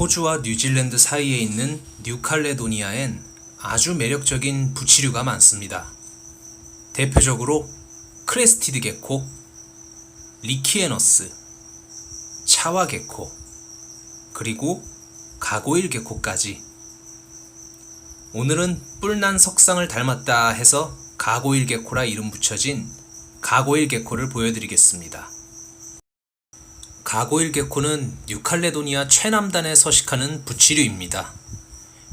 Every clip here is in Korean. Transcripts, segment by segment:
호주와 뉴질랜드 사이에 있는 뉴칼레도니아엔 아주 매력적인 부치류가 많습니다. 대표적으로 크레스티드 게코, 리키에너스, 차와 게코, 그리고 가고일 게코까지. 오늘은 뿔난 석상을 닮았다 해서 가고일 게코라 이름 붙여진 가고일 게코를 보여드리겠습니다. 가고일 게코는 뉴칼레도니아 최남단에 서식하는 부치류입니다.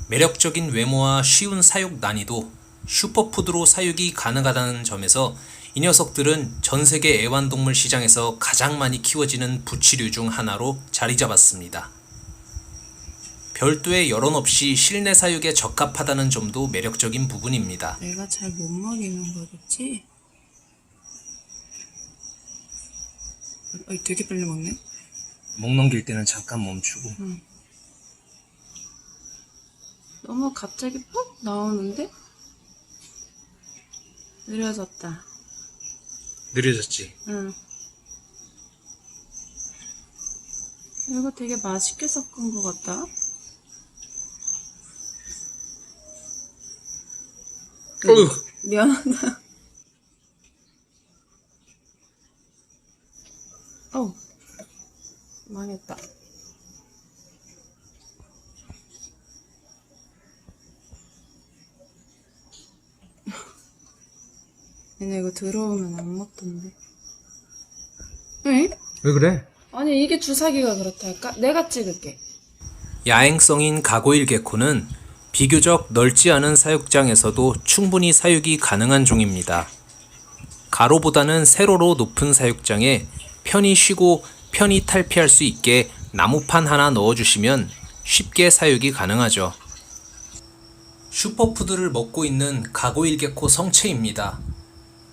매력적인 외모와 쉬운 사육 난이도, 슈퍼푸드로 사육이 가능하다는 점에서 이 녀석들은 전 세계 애완동물 시장에서 가장 많이 키워지는 부치류 중 하나로 자리 잡았습니다. 별도의 여론 없이 실내 사육에 적합하다는 점도 매력적인 부분입니다. 내가 잘 못 먹이는 거겠지? 어, 되게 빨리 먹네. 목 넘길 때는 잠깐 멈추고 너무 갑자기 푹 나오는데? 느려졌다. 느려졌지. 응. 이거 되게 맛있게 섞은 것 같다. 어휴. 미안하다. 어 망했다. 얘네 이거 들어오면 안 먹던데. 에? 왜 그래? 아니 이게 주사기가 그렇달까? 내가 찍을게. 야행성인 가고일 게코는 비교적 넓지 않은 사육장에서도 충분히 사육이 가능한 종입니다. 가로보다는 세로로 높은 사육장에 편히 쉬고 편히 탈피할 수 있게 나무판 하나 넣어주시면 쉽게 사육이 가능하죠. 슈퍼푸드를 먹고 있는 가고일 게코 성체입니다.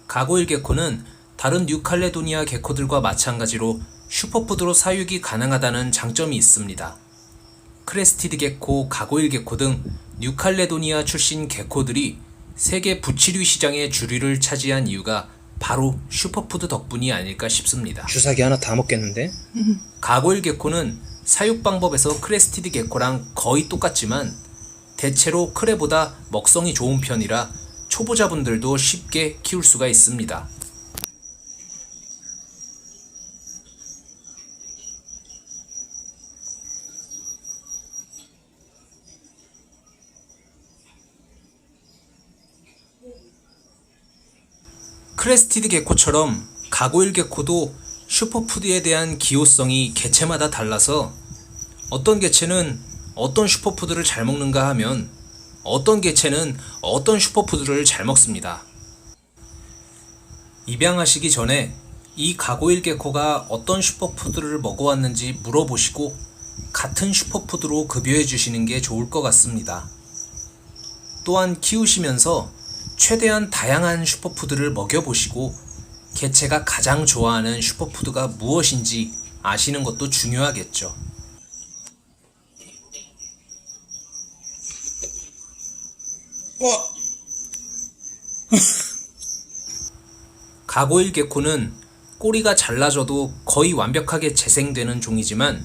가고일 게코는 다른 뉴칼레도니아 게코들과 마찬가지로 슈퍼푸드로 사육이 가능하다는 장점이 있습니다. 크레스티드 게코, 가고일 게코 등 뉴칼레도니아 출신 게코들이 세계 부치류 시장의 주류를 차지한 이유가 바로 슈퍼푸드 덕분이 아닐까 싶습니다. 주사기 하나 다 먹겠는데? 가고일 게코는 사육 방법에서 크레스티드 게코랑 거의 똑같지만 대체로 크레보다 먹성이 좋은 편이라 초보자분들도 쉽게 키울 수가 있습니다. 크레스티드 게코처럼 가고일 게코도 슈퍼푸드에 대한 기호성이 개체마다 달라서 어떤 개체는 어떤 슈퍼푸드를 잘 먹는가 하면 어떤 개체는 어떤 슈퍼푸드를 잘 먹습니다. 입양하시기 전에 이 가고일 게코가 어떤 슈퍼푸드를 먹어왔는지 물어보시고 같은 슈퍼푸드로 급여해 주시는 게 좋을 것 같습니다. 또한 키우시면서 최대한 다양한 슈퍼푸드를 먹여보시고 개체가 가장 좋아하는 슈퍼푸드가 무엇인지 아시는 것도 중요하겠죠. 가고일 게코는 꼬리가 잘라져도 거의 완벽하게 재생되는 종이지만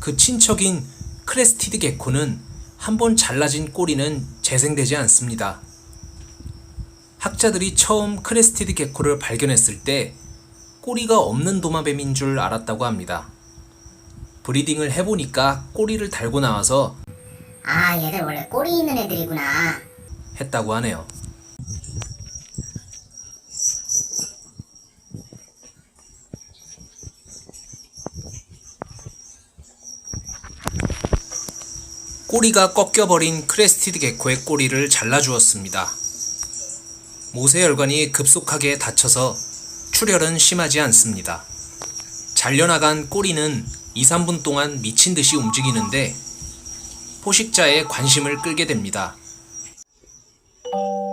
그 친척인 크레스티드 게코는 한 번 잘라진 꼬리는 재생되지 않습니다. 학자들이 처음 크레스티드 게코를 발견했을 때 꼬리가 없는 도마뱀인 줄 알았다고 합니다. 브리딩을 해보니까 꼬리를 달고 나와서 아, 얘들 원래 꼬리 있는 애들이구나. 했다고 하네요. 꼬리가 꺾여버린 크레스티드 게코의 꼬리를 잘라주었습니다. 모세혈관이 급속하게 닫혀서 출혈은 심하지 않습니다. 잘려나간 꼬리는 2, 3분 동안 미친 듯이 움직이는데 포식자의 관심을 끌게 됩니다. Bye.